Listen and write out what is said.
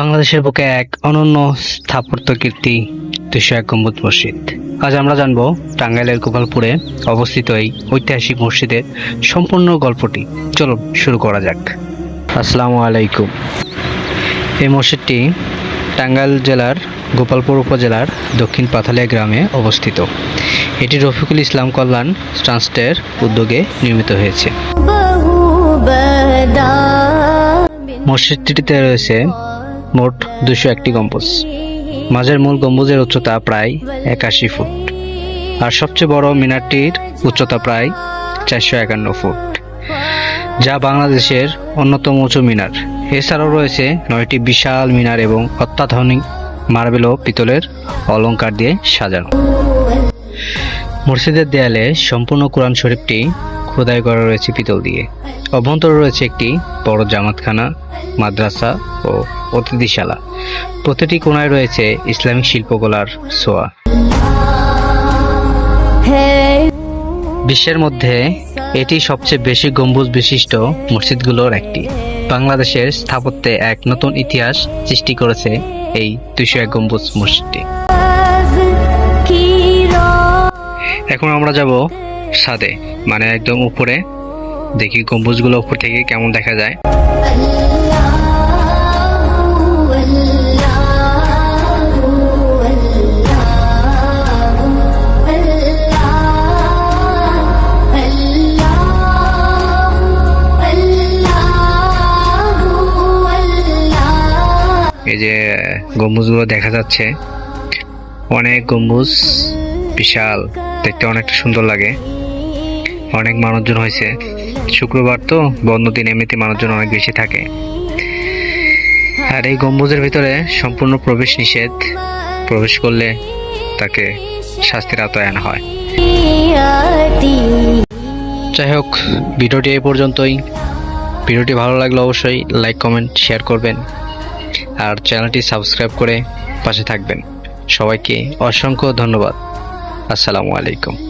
বাংলাদেশের বুকে এক অনন্য স্থাপত্য কীর্তি দুশো এক গম্বুজ মসজিদ। আজ আমরা জানব টাঙ্গাইলের গোপালপুরে অবস্থিত এই ঐতিহাসিক মসজিদের সম্পূর্ণ গল্পটি। চলো শুরু করা যাক। আসসালামু আলাইকুম। এই মসজিদটি টাঙ্গাইল জেলার গোপালপুর উপজেলার দক্ষিণ পাথালিয়া গ্রামে অবস্থিত। এটি রফিকুল ইসলাম কল্যাণ ট্রাস্টের উদ্যোগে নির্মিত হয়েছে। মসজিদটিতে রয়েছে মোট দুশো একটি গম্বুজ। মাঝের মূল গম্বুজের উচ্চতা প্রায় একাশি ফুট। আর সবচেয়ে বড় মিনারটির উচ্চতা প্রায় চারশো একান্ন ফুট, যা বাংলাদেশের অন্যতম উঁচু মিনার। এছাড়াও রয়েছে নয়টি বিশাল মিনার এবং অত্যাধুনিক মার্বেল ও পিতলের অলঙ্কার দিয়ে সাজানো। মসজিদের দেয়ালে সম্পূর্ণ কোরআন শরীফটি খোদাই করা রয়েছে পিতল দিয়ে। অভ্যন্তরে রয়েছে একটি বড় জামাতখানা, মাদ্রাসা ও অতিথিশালা। প্রতিটি কোনায় রয়েছে ইসলামিক শিল্পকলার সোয়া বিশ্বের মধ্যে এটি সবচেয়ে বেশি গম্বুজ বিশিষ্ট মসজিদগুলোর একটি। বাংলাদেশের স্থাপত্যে এক নতুন ইতিহাস সৃষ্টি করেছে এই দুইশো এক গম্বুজ মসজিদটি। এখন আমরা যাব সাদে মানে একদম উপরে। দেখি গম্বুজগুলো উপর থেকে কেমন দেখা যায়। এই যে গম্বুজগুলো দেখা যাচ্ছে। অনেক গম্বুজ, বিশাল, দেখতে অনেকটা সুন্দর লাগে। অনেক মানুষজন হয়েছে। শুক্রবার তো, বন্ধ দিন, এমনিতে মানুষজন অনেক বেশি থাকে। আর এই গম্বুজের ভিতরে সম্পূর্ণ প্রবেশ নিষেধ। প্রবেশ করলে তাকে শাস্তির আওতায় আনা হয়। যাই হোক, ভিডিওটি এই পর্যন্তই। ভিডিওটি ভালো লাগলে অবশ্যই লাইক, কমেন্ট, শেয়ার করবেন। আর চ্যানেলটি সাবস্ক্রাইব করে পাশে থাকবেন। সবাইকে অসংখ্য ধন্যবাদ। আসসালামু আলাইকুম।